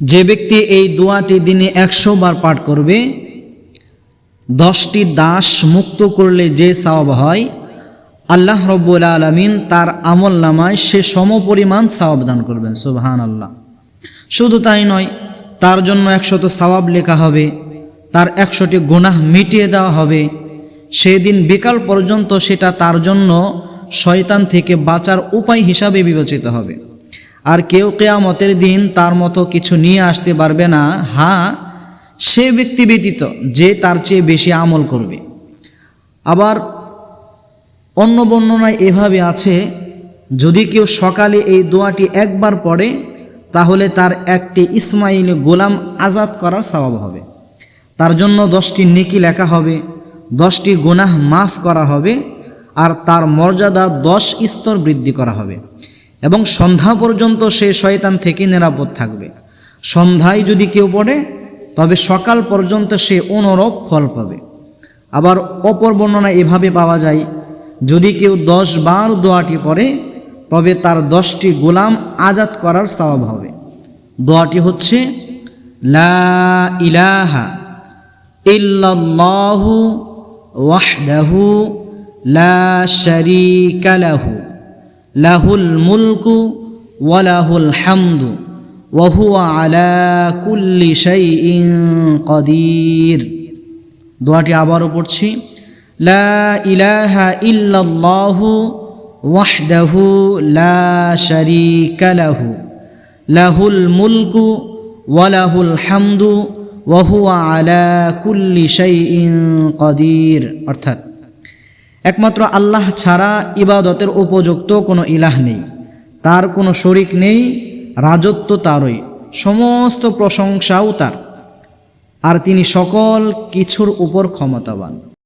যে ব্যক্তি এই দোয়াটি দিনে একশো বার পাঠ করবে, দশটি দাস মুক্ত করলে যে সওয়াব হয়, আল্লাহ রব্বুল আলমিন তার আমল নামায় সে সমপরিমাণ সওয়াব দান করবেন সুবহান আল্লাহ শুধু তাই নয়, তার জন্য একশত সওয়াব লেখা হবে, তার একশোটি গুনাহ মিটিয়ে দেওয়া হবে, সেদিন বিকাল পর্যন্ত সেটা তার জন্য শয়তান থেকে বাঁচার উপায় হিসাবে বিবেচিত হবে। আর কেউ কেয়ামতের দিন তার মতো কিছু নিয়ে আসতে পারবে না। হ্যাঁ সে ব্যক্তি ব্যতীত যে তার চেয়ে বেশি আমল করবে। আবার অন্য বর্ণনায় এভাবে আছে, যদি কেউ সকালে এই দোয়াটি একবার পড়ে, তাহলে তার একটি ইসমাইল গোলাম আজাদ করার স্বভাব হবে। তার জন্য দশটি নেকি লেখা হবে, দশটি গুনাহ মাফ করা হবে, আর তার মর্যাদা দশ স্তর বৃদ্ধি করা হবে। এবং সন্ধ্যা পর্যন্ত সে শয়তান থেকে নিরাপদ থাকবে। সন্ধ্যায় যদি কেউ পড়ে, তবে সকাল পর্যন্ত সে অনুরূপ ফল পাবে। আবার অপর বর্ণনা এভাবে পাওয়া যায়, যদি কেউ দশ বার দোয়াটি পড়ে, তবে তার দশটি গোলাম আজাদ করার স্বভাব হবে। দোয়াটি হচ্ছে, লা ইলাহা ইল্লাল্লাহু ওয়াহদাহু লা শারীকা লাহু। লাহুল মুলকু ওয়া লাহুল হামদু ওয়া হুয়া আলা কুল্লি শাইইন কাদির। দোয়াটি আবারও পড়ছি। লা ইলাহা ইল্লাল্লাহু ওয়াহদাহু লা শারীকা লাহু। লাহুল মুলকু ওয়া লাহুল হামদু ওয়া হুয়া আলা কুল্লি শাইইন কাদির। অর্থাৎ একমাত্র আল্লাহ ছাড়া ইবাদতের উপযুক্ত কোনো ইলাহ নেই, তার কোনো শরিক নেই, রাজত্ব তারই, সমস্ত প্রশংসাও তার। আর তিনি সকল কিছুর উপর ক্ষমতাবান।